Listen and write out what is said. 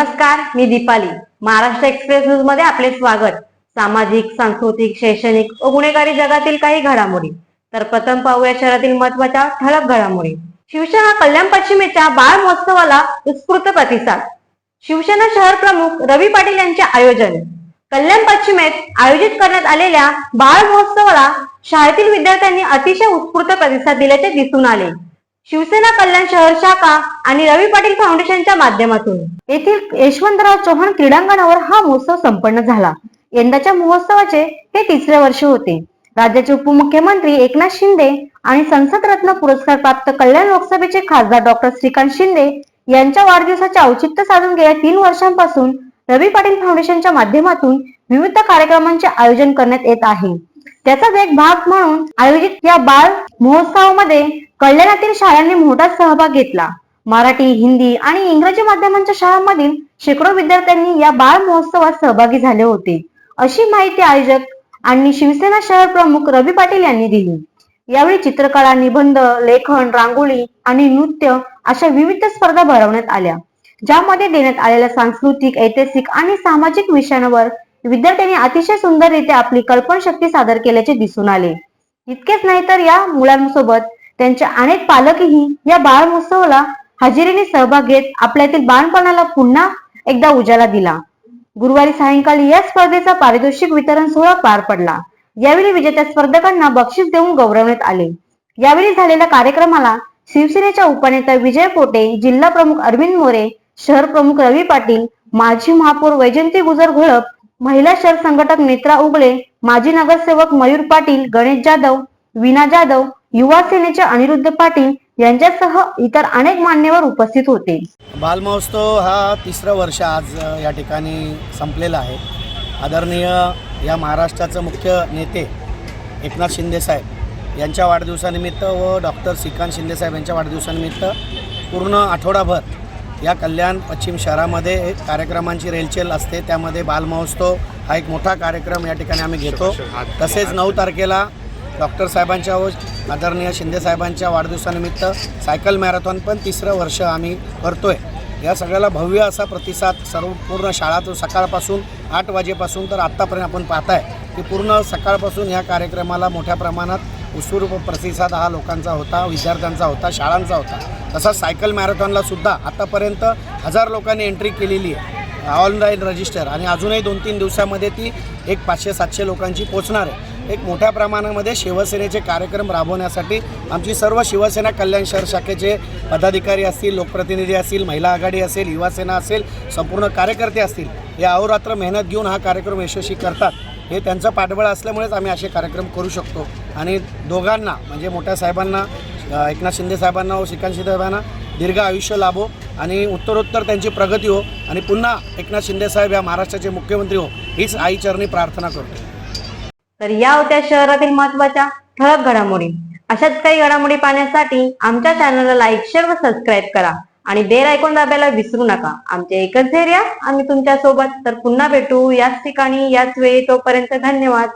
नमस्कार मी दीपाली. महाराष्ट्र एक्सप्रेस न्यूजमध्ये आपले स्वागत. सामाजिक सांस्कृतिक शैक्षणिक व गुन्हेगारी जगातील काही घडामोडी. तर प्रथम पाहूया शहरातील महत्त्वाच्या ठळक घडामोडी. शिवसेना कल्याण पश्चिमेच्या बाळ महोत्सवाला उत्स्फूर्त प्रतिसाद. शिवसेना शहर प्रमुख रवी पाटील यांचे आयोजन. कल्याण पश्चिमेत आयोजित करण्यात आलेल्या बाळ महोत्सवाला शाळेतील विद्यार्थ्यांनी अतिशय उत्स्फूर्त प्रतिसाद दिल्याचे दिसून आले. शिवसेना कल्याण शहर शाखा आणि रवी पाटील फाउंडेशनच्या माध्यमातून. येथील यशवंतराव चव्हाण क्रीडांगणावर हा महोत्सव संपन्न झाला. यंदाच्या महोत्सवाचे हे तिसरे वर्ष होते. राज्याचे उपमुख्यमंत्री एकनाथ शिंदे आणि संसद रत्न पुरस्कार प्राप्त कल्याण लोकसभेचे खासदार डॉक्टर श्रीकांत शिंदे यांच्या वाढदिवसाचे औचित्य साधून गेल्या तीन वर्षांपासून रवी पाटील फाउंडेशनच्या माध्यमातून विविध कार्यक्रमांचे आयोजन करण्यात येत आहे. त्याचाच एक भाग म्हणून आयोजित या बाल महोत्सवामध्ये कल्याणातील शाळांनी मोठा सहभाग घेतला. मराठी हिंदी आणि इंग्रजी माध्यमांच्या शाळांमधील शेकडो विद्यार्थ्यांनी या बाल महोत्सवात सहभागी झाले होते. अशी माहिती आयोजक आणि शिवसेना शहर प्रमुख रवी पाटील यांनी दिली. यावेळी चित्रकला निबंध लेखन रांगोळी आणि नृत्य अशा विविध स्पर्धा भरवण्यात आल्या. ज्यामध्ये देण्यात आलेल्या सांस्कृतिक ऐतिहासिक आणि सामाजिक विषयांवर विद्यार्थ्यांनी अतिशय सुंदररित्या आपली कल्पनाशक्ती सादर केल्याचे दिसून आले. इतकेच नाही तर या मुलांसोबत त्यांचे अनेक पालकही या बाळ महोत्सवाला हजेरीने सहभाग घेत आपल्यातील बाळपणाला पुन्हा एकदा उजाला दिला. गुरुवारी सायंकाळी या स्पर्धेचा पारितोषिक वितरण सोहळा पार पडला. यावेळी विजेत्या स्पर्धकांना बक्षीस देऊन गौरवण्यात आले. यावेळी झालेल्या कार्यक्रमाला शिवसेनेच्या उपनेता विजय पोटे जिल्हा प्रमुख अरविंद मोरे शहर प्रमुख रवी पाटील माजी महापौर वैजंती गुजर घोळप महिला शहर संघटक नेत्रा उगले माजी नगरसेवक मयूर पाटील गणेश जाधव विना जाधव युवा सेनेचे अनिरुद्ध पाटील यांच्यासह इतर अनेक मान्यवर उपस्थित होते. बालमहोत्सव हा तिसरं वर्ष आज या ठिकाणी संपलेला आहे. आदरणीय या महाराष्ट्राचं मुख्य नेते एकनाथ शिंदेसाहेब यांच्या वाढदिवसानिमित्त व डॉक्टर श्रीकांत शिंदेसाहेब यांच्या वाढदिवसानिमित्त पूर्ण आठवडाभर या कल्याण पश्चिम शहरामध्ये एक कार्यक्रमांची रेलचेल असते. त्यामध्ये बालमहोत्सव हा एक मोठा कार्यक्रम या ठिकाणी आम्ही घेतो. तसेच नऊ तारखेला डॉक्टर साहेबांच्या व आदरणीय शिंदे साहेबांच्या वाढदिवसानिमित्त सायकल मॅरेथॉन पण तिसरं वर्ष आम्ही करतोय या सगळ्याला भव्य असा प्रतिसाद सर्व पूर्ण शाळातून सकाळपासून आठ वाजेपासून तर आत्तापर्यंत आपण पाहताय की पूर्ण सकाळपासून ह्या कार्यक्रमाला मोठ्या प्रमाणात उत्स्फूर्त प्रतिसाद हा लोकांचा होता विद्यार्थ्यांचा होता शाळांचा होता. तसाच सायकल मॅरेथॉनला सुद्धा आतापर्यंत हजार लोकांनी एंट्री केलेली आहे. ऑनलाईन रजिस्टर आणि अजूनही दोन तीन दिवसामध्ये ती एक पाचशे सातशे लोकांची पोचणार आहे. एक मोठ्या प्रमाणामध्ये शिवसेनेचे कार्यक्रम राबवण्यासाठी आमची सर्व शिवसेना कल्याण शहर शाखेचे पदाधिकारी असतील लोकप्रतिनिधी असतील महिला आघाडी असेल युवासेना असेल संपूर्ण कार्यकर्ते असतील हे अहोरात्र मेहनत घेऊन हा कार्यक्रम यशस्वी करतात. हे त्यांचं पाठबळ असल्यामुळेच आम्ही असे कार्यक्रम करू शकतो. आणि दोघांना म्हणजे मोठ्या साहेबांना एकनाथ शिंदे साहेबांना व श्रीकांत शिंदे साहेबांना दीर्घ आयुष्य लाभो आणि उत्तरोत्तर त्यांची प्रगती हो. आणि पुन्हा एकनाथ शिंदे साहेब या महाराष्ट्राचे मुख्यमंत्री हो. हीच आईचरणी प्रार्थना करतो. तर या होत्या शहरातील महत्त्वाच्या ठळक घडामोडी. अशाच काही घडामोडी पाहण्यासाठी आमच्या चॅनलला लाईक शेअर व सबस्क्राईब करा. आणि बेल ऐकून दाबायला विसरू नका. आमचे एकच धैर्य आम्ही तुमच्यासोबत तर पुन्हा भेटू. याच ठिकाणी याच वेळी. तोपर्यंत धन्यवाद.